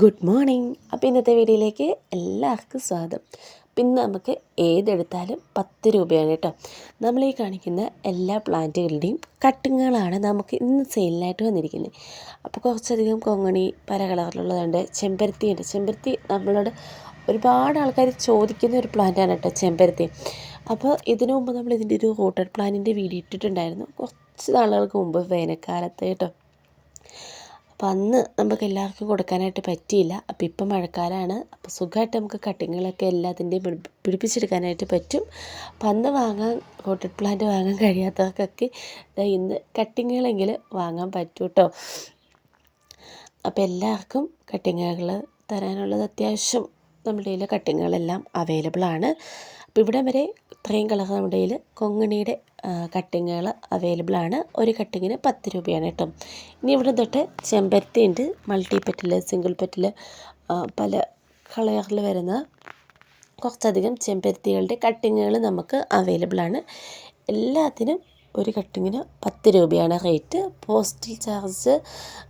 Good morning. അപ്പോൾ ഇന്നത്തെ വീഡിയോയിലേക്ക് എല്ലാവർക്കും സ്വാഗതം. പിന്നെ നമുക്ക് ഏതെടുത്താലും പത്ത് രൂപയാണ് കേട്ടോ. നമ്മൾ ഈ കാണിക്കുന്ന എല്ലാ പ്ലാന്റുകളുടെയും കട്ടിങ്ങുകളാണ് നമുക്ക് ഇന്ന് സെയിലിനായിട്ട് വന്നിരിക്കുന്നത്. അപ്പോൾ കുറച്ചധികം കൊങ്ങണി പല കളറിലുള്ളതുണ്ട്. ചെമ്പരത്തി ഉണ്ട്. ചെമ്പരത്തി നമ്മളോട് ഒരുപാട് ആൾക്കാർ ചോദിക്കുന്ന ഒരു പ്ലാന്റാണ് കേട്ടോ ചെമ്പരത്തി. അപ്പോൾ ഇതിനു മുമ്പ് നമ്മൾ ഇതിന്റെ ഒരു ഹോട്ടൽ പ്ലാനിന്റെ വീഡിയോ ഇട്ടിട്ടുണ്ടായിരുന്നു. കുറച്ച് നാളുകൾക്ക് മുമ്പ് വേനൽക്കാലത്ത് കേട്ടോ. അപ്പം അന്ന് നമുക്ക് എല്ലാവർക്കും കൊടുക്കാനായിട്ട് പറ്റിയില്ല. അപ്പം ഇപ്പം മഴക്കാലമാണ് അപ്പോൾ സുഖമായിട്ട് നമുക്ക് കട്ടിങ്ങുകളൊക്കെ എല്ലാത്തിന്റെയും പിടിപ്പിച്ചെടുക്കാനായിട്ട് പറ്റും. അപ്പം അന്ന് വാങ്ങാൻ കോട്ടഡ് പ്ലാന്റ് വാങ്ങാൻ കഴിയാത്തവർക്കൊക്കെ ഇന്ന് കട്ടിങ്ങുകളെങ്കിലും വാങ്ങാൻ പറ്റും കേട്ടോ അപ്പോൾ എല്ലാവർക്കും കട്ടിങ്ങുകൾ തരാനുള്ളത് അത്യാവശ്യം നമ്മുടെ കയ്യിൽ കട്ടിങ്ങുകളെല്ലാം അവൈലബിൾ ആണ്. അപ്പോൾ ഇവിടെ വരെ ഇത്രയും കളർ കൊങ്ങിണിയുടെ കട്ടിങ്ങുകൾ അവൈലബിൾ ആണ്. ഒരു കട്ടിങ്ങിന് പത്ത് രൂപയാണ് കേട്ടോ. ഇനി ഇവിടെ തൊട്ട് ചെമ്പരത്തി ഉണ്ട് മൾട്ടി പെറ്റിൽ സിംഗിൾ പെറ്റിൽ പല കളറിൽ വരുന്ന കുറച്ചധികം ചെമ്പരത്തികളുടെ കട്ടിങ്ങുകൾ നമുക്ക് അവൈലബിൾ ആണ്. എല്ലാത്തിനും ഒരു കട്ടിങ്ങിന് പത്ത് രൂപയാണ് റേറ്റ് പോസ്റ്റൽ ചാർജ്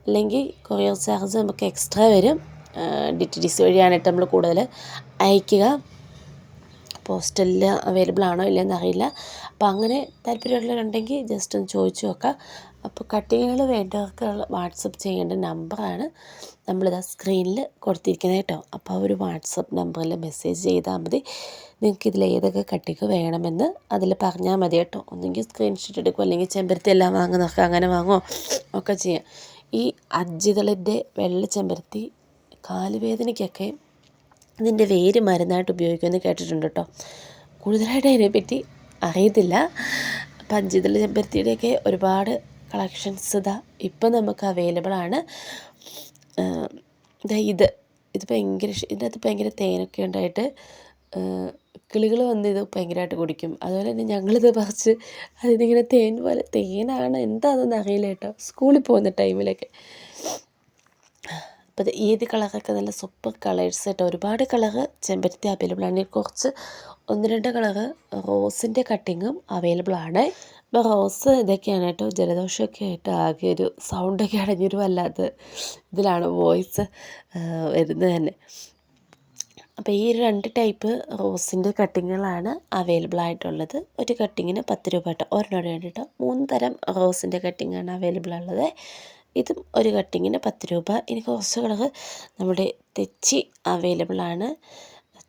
അല്ലെങ്കിൽ കൊറിയർ ചാർജ് നമുക്ക് എക്സ്ട്രാ വരും. ഡി ടി ഡി സി വഴിയാണ് നമ്മൾ കൂടുതൽ അയക്കുക. പോസ്റ്റലിൽ അവൈലബിൾ ആണോ ഇല്ലയെന്ന് അറിയില്ല. അപ്പോൾ അങ്ങനെ താല്പര്യമുള്ളവരുണ്ടെങ്കിൽ ജസ്റ്റ് ഒന്ന് ചോദിച്ചു നോക്കാം. അപ്പോൾ കട്ടിങ്ങുകൾ വേണ്ടവർക്ക് വാട്സപ്പ് ചെയ്യേണ്ട നമ്പറാണ്. നമ്മളിതാ സ്ക്രീനിൽ കൊടുത്തിരിക്കുന്നത് കേട്ടോ. അപ്പോൾ ഒരു വാട്സപ്പ് നമ്പറിൽ മെസ്സേജ് ചെയ്താൽ മതി. നിങ്ങൾക്ക് ഇതിൽ ഏതൊക്കെ കട്ടിക്ക് വേണമെന്ന് അതിൽ പറഞ്ഞാൽ മതി കേട്ടോ. ഒന്നെങ്കിൽ സ്ക്രീൻഷോട്ട് എടുക്കും അല്ലെങ്കിൽ ചെമ്പരത്തി എല്ലാം വാങ്ങുന്നവർക്ക് അങ്ങനെ വാങ്ങുമോ ഒക്കെ ചെയ്യാം. ഈ അജ്ജിതളിന്റെ വെള്ള ചെമ്പരത്തി കാലുവേദനയ്ക്കൊക്കെ ഇതിന്റെ വേര് മരുന്നായിട്ട് ഉപയോഗിക്കുമെന്ന് കേട്ടിട്ടുണ്ട് കേട്ടോ. കൂടുതലായിട്ട് അതിനെപ്പറ്റി അറിയത്തില്ല. പഞ്ചിതല ചെമ്പരത്തിയുടെയൊക്കെ ഒരുപാട് കളക്ഷൻസ് ഇതാ ഇപ്പം നമുക്ക് അവൈലബിൾ ആണ്. ഇതാ ഇത്. ഇത് ഭയങ്കര ഇതിന്റെ അകത്ത് ഭയങ്കര തേനൊക്കെ ഉണ്ടായിട്ട് കിളികൾ വന്ന് ഇത് ഭയങ്കരമായിട്ട് കുടിക്കും. അതുപോലെ തന്നെ ഞങ്ങളിത് പറിച്ച് അതിനിങ്ങനെ തേൻ പോലെ തേനാണ് എന്താണെന്ന് അറിയില്ല കേട്ടോ. സ്കൂളിൽ പോകുന്ന ടൈമിലൊക്കെ അപ്പോൾ ഏത് കളറൊക്കെ നല്ല സൂപ്പർ കളേഴ്സ് കേട്ടോ ഒരുപാട് കളറ് ചെമ്പരത്തി അവൈലബിൾ ആണ്. കുറച്ച് ഒന്ന് രണ്ട് കളറ് റോസിന്റെ കട്ടിങ്ങും അവൈലബിൾ ആണ്. അപ്പോൾ റോസ് ഇതൊക്കെയാണ് കേട്ടോ ജലദോഷമൊക്കെ ആയിട്ട് ആകെ ഒരു സൗണ്ടൊക്കെ അടഞ്ഞൊരു വല്ലാത്ത ഇതിലാണ് വോയിസ് വരുന്നത് തന്നെ. അപ്പോൾ ഈ രണ്ട് ടൈപ്പ് റോസിന്റെ കട്ടിങ്ങുകളാണ് അവൈലബിൾ ആയിട്ടുള്ളത്. ഒരു കട്ടിങ്ങിന് പത്ത് രൂപ കേട്ടോ. ഒരെണ്ണം വേണ്ടിയിട്ടോ മൂന്ന് തരം റോസിന്റെ കട്ടിങ്ങാണ് അവൈലബിൾ ഉള്ളത്. ഇതും ഒരു കട്ടിങ്ങിന് പത്ത് രൂപ. ഇനി കളർ നമ്മുടെ തെച്ചി അവൈലബിൾ ആണ്.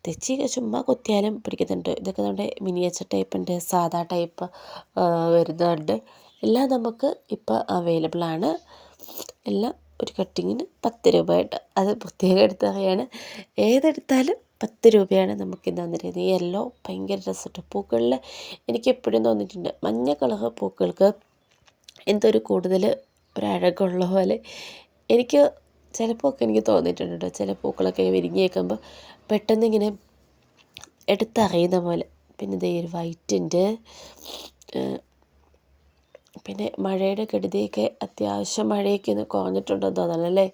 തെച്ചി ചുമ്മാ കുത്തിയാലും പിടിക്കുന്നുണ്ട്. ഇതൊക്കെ നമ്മുടെ മിനിയേച്ചർ ടൈപ്പ് ഉണ്ട്. സാധാ ടൈപ്പ് വരുന്നുണ്ട്. എല്ലാം നമുക്ക് ഇപ്പോൾ അവൈലബിൾ ആണ്. എല്ലാം ഒരു കട്ടിങ്ങിന് പത്ത് രൂപയായിട്ട് അത് പ്രത്യേകം എടുത്ത് പറയുകയാണ് ഏതെടുത്താലും പത്ത് രൂപയാണ് നമുക്ക് ഇന്ന് തന്നിരിക്കുന്നത്. ഈ യെല്ലോ ഭയങ്കര രസമുണ്ട്. പൂക്കളിൽ എനിക്ക് എപ്പോഴും തോന്നിയിട്ടുണ്ട്. മഞ്ഞ കളർ പൂക്കൾക്ക് എന്തൊരു കൂടുതൽ ഒരഴകുള്ള പോലെ. എനിക്ക് ചിലപ്പോൾ ഒക്കെ എനിക്ക് തോന്നിയിട്ടുണ്ട് കേട്ടോ ചില പൂക്കളൊക്കെ വിരിഞ്ഞ് നിൽക്കുമ്പോൾ പെട്ടെന്ന് ഇങ്ങനെ എടുത്തറിയുന്ന പോലെ. പിന്നെ ദേ ഒരു വൈറ്റ് ഉണ്ട് പിന്നെ മഴയുടെ കെടുതിയൊക്കെ അത്യാവശ്യം മഴയൊക്കെ ഒന്ന് കുറഞ്ഞിട്ടുണ്ടെന്ന് തോന്നണം അല്ലേ?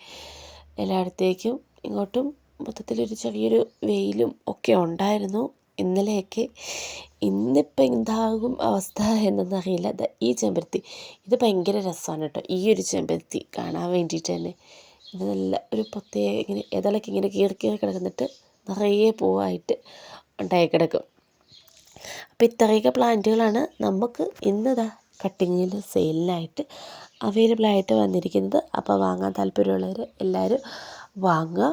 എല്ലായിടത്തേക്കും ഇങ്ങോട്ടും മൊത്തത്തിലൊരു ചെറിയൊരു വെയിലും ഒക്കെ ഉണ്ടായിരുന്നു. ഇന്നലെയൊക്കെ ഇന്നിപ്പോൾ എന്താകും അവസ്ഥ എന്നൊന്നറിയില്ല. അത് ഈ ചെമ്പരത്തി. ഇത് ഭയങ്കര രസമാണ് കേട്ടോ. ഈ ഒരു ചെമ്പരത്തി കാണാൻ വേണ്ടിയിട്ട് തന്നെ. ഇത് നല്ല ഒരു പ്രത്യേക ഇങ്ങനെ ഇതളൊക്കെ ഇങ്ങനെ കീറി കീറി കിടക്കുന്നിട്ട് നിറയെ പൂവായിട്ട് ഉണ്ടായി കിടക്കും. അപ്പോൾ ഇത്രയൊക്കെ പ്ലാന്റുകളാണ് നമുക്ക് ഇന്നതാ കട്ടിങ്ങിൽ സെയിലിനായിട്ട് അവൈലബിളായിട്ട് വന്നിരിക്കുന്നത്. അപ്പോൾ വാങ്ങാൻ താല്പര്യമുള്ളവർ എല്ലാവരും വാങ്ങുക.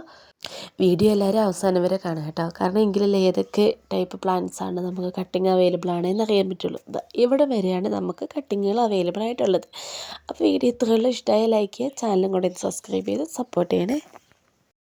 വീഡിയോ എല്ലാവരും അവസാനം വരെ കാണുക കേട്ടോ. കാരണം എങ്കിലല്ലേ ഏതൊക്കെ ടൈപ്പ് പ്ലാന്റ്സ് ആണ് നമുക്ക് കട്ടിങ് അവൈലബിൾ ആണ് എന്നറിയാൻ പറ്റുള്ളൂ. ഇവിടെ വരെയാണ് നമുക്ക് കട്ടിങ്ങുകൾ അവൈലബിൾ ആയിട്ടുള്ളത്. അപ്പോൾ വീഡിയോ ഇത്രയുള്ള ഇഷ്ടമായ ലൈക്ക് ചെയ്യുക. ചാനലും കൂടെ സബ്സ്ക്രൈബ് ചെയ്ത് സപ്പോർട്ട് ചെയ്യണേ.